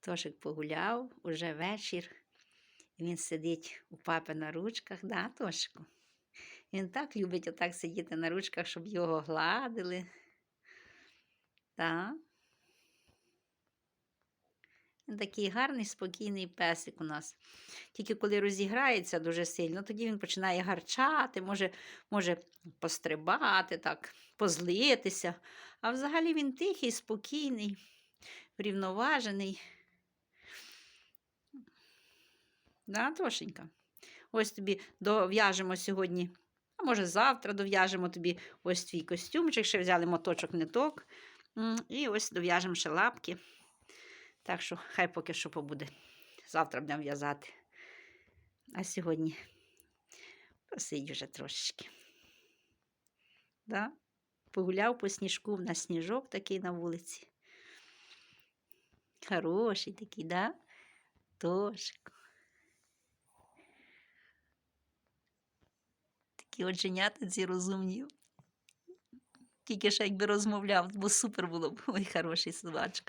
Тошик погуляв, уже вечір. Він сидить у папи на ручках, да, Тошику? Він так любить отак сидіти на ручках, щоб його гладили. Так. Він такий гарний, спокійний песик у нас. Тільки коли розіграється дуже сильно, тоді він починає гарчати, може, може пострибати, так, позлитися. А взагалі він тихий, спокійний, врівноважений. Да, Тошенька? Ось тобі дов'яжемо сьогодні, а може завтра дов'яжемо тобі ось твій костюмчик, ще взяли моточок ниток. І ось дов'яжемо ще лапки. Так що хай поки що побуде. Завтра будемо в'язати. А сьогодні посидь вже трошечки. Да? Погуляв по сніжку, в нас сніжок такий на вулиці. Хороший такий, да? Тошик. Такі оченята ці розумні. Тільки ще якби розмовляв, бо супер було б. Ой, хороший собачка.